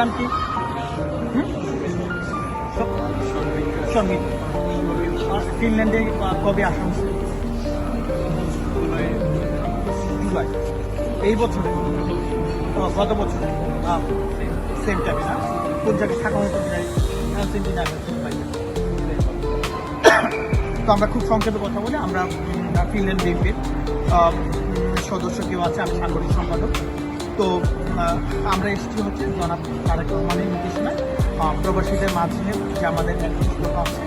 নাম কি? ফিনল্যান্ডে কবে আসা জুলাই এই বছরে? গত বছরে। সেম টাইমে না? কোন জায়গায় থাকা তো আমরা খুব সংক্ষেপে কথা বলি। আমরা ফিনল্যান্ড বিএনপির সদস্য কেউ আছে, আমি সাংগঠনিক সম্পাদক। তো আমরা এসেছি হচ্ছে জনাব তারেক রহমানের নির্দেশনায় প্রবাসীদের মাঝে যে আমাদের আছে,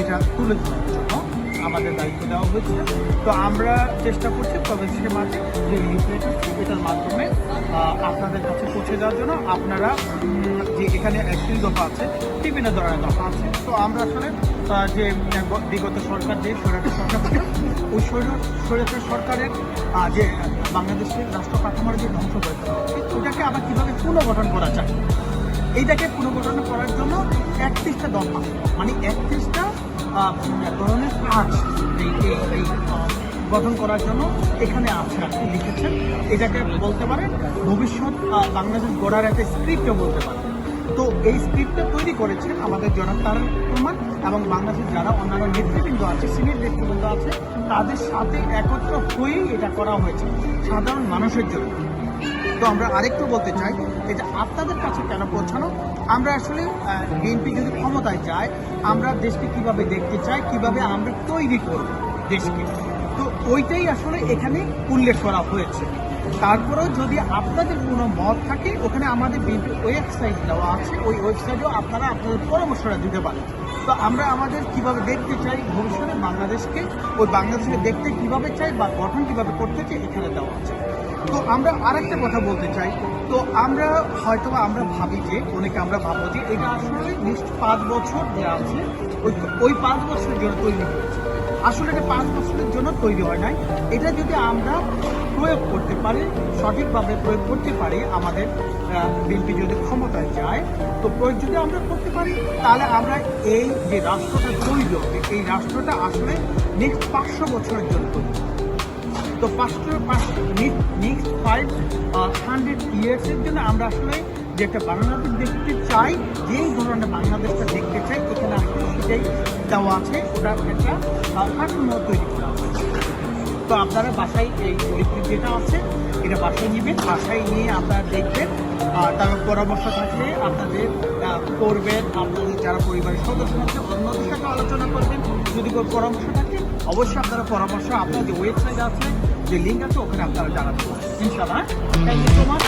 এটা তুলে ধরার জন্য আমাদের দায়িত্ব দেওয়া হয়েছে তো আমরা চেষ্টা করছি প্রবাসীদের মাঝে যে লিফলেট এটার মাধ্যমে আপনাদের কাছে পৌঁছে দেওয়ার জন্য আপনারা যে এখানে একত্রিশ দফা আছে, বিভিন্ন ধরনের দফা আছে। তো আমরা আসলে যে বিগত সরকার, যে সরকার ওই সরকারের যে বাংলাদেশের রাষ্ট্র কাঠামোর যে ধ্বংস করে ওটাকে আবার কীভাবে পুনর্গঠন করা যায়? এইটাকে পুনর্গঠন করার জন্য একত্রিশটা দফা মানে একত্রিশটা ধরনের কাজ এই এই গঠন করার জন্য এখানে আছে আপনি লিখেছেন। এটাকে বলতে পারেন ভবিষ্যৎ বাংলাদেশ গড়ার একটা স্ক্রিপ্টও বলতে পারেন। তো এই স্ক্রিপ্টটা তৈরি করেছেন আমাদের রহমান এবং বাংলাদেশের যারা অন্যান্য নেতৃবৃন্দ আছে সিনিয়র নেতৃবৃন্দ আছে, তাদের সাথে একত্র হয়েই এটা করা হয়েছে, সাধারণ মানুষের জন্য। তো আমরা আরেকটু বলতে চাই এটা আপনাদের কাছে কেন পৌঁছানো? আমরা আসলে বিএনপি যদি ক্ষমতায় যায়, আমরা দেশকে কীভাবে দেখতে চাই, কীভাবে আমরা তৈরি করব দেশকে? তো ওইটাই আসলে এখানে উল্লেখ করা হয়েছে। তারপরেও যদি আপনাদের কোনো মত থাকে, ওখানে আমাদের বিএনপি ওয়েবসাইট দেওয়া আছে, ওই ওয়েবসাইটেও আপনারা আপনাদের পরামর্শটা দিতে পারেন। তো আমরা আমাদের কীভাবে দেখতে চাই ভবিষ্যতে বাংলাদেশকে ওই বাংলাদেশকে দেখতে কীভাবে চাই বা গঠন কীভাবে করতে চাই এখানে দেওয়া আছে। তো আমরা আরেকটা কথা বলতে চাই। তো আমরা হয়তো আমরা ভাবি যে, অনেকে আমরা ভাবো যে এটা আসলে নেক্সট পাঁচ বছর যা আছে, ওই ওই পাঁচ বছরের জন্য তৈরি হয়েছে। আসলে এটা পাঁচ বছরের জন্য তৈরি হয় নাই এটা যদি আমরা প্রয়োগ করতে পারি, সঠিকভাবে প্রয়োগ করতে পারি আমাদের বিএনপি যদি ক্ষমতায় যায়, তো প্রয়োগ যদি আমরা করতে পারি, তাহলে আমরা এই যে রাষ্ট্রটা তৈরি হবে, এই রাষ্ট্রটা আসলে নেক্সট পাঁচশো বছরের জন্য তৈরি। তো পাঁচশো নেক্সট ফাইভ হান্ড্রেড ইয়ার্সের জন্য আমরা আসলে যে একটা বাংলাদেশ দেখতে চাই, যেই ধরনের বাংলাদেশটা দেখতে চাই, এখানে সেটাই দেওয়া আছে, ওটা একটা কাঠামো তৈরি করা তো আপনারা বাসায় এই লিকুইড যেটা আছে, এটা বাসায় নেবেন, বাসায় নিয়ে আপনারা দেখবেন, আর তারপর পরামর্শ থাকলে আপনাদের করবেন, আপনাদের যারা পরিবারের সদস্য আছে, অন্যদের সাথে আলোচনা করবেন। যদি কোনো পরামর্শ থাকে, অবশ্যই আপনারা পরামর্শ আপনার যে ওয়েবসাইট আছে, যে লিঙ্ক আছে, ওখানে আপনারা জানাতে পারেন ইনশাল্লাহ থ্যাংক ইউ সো মাচ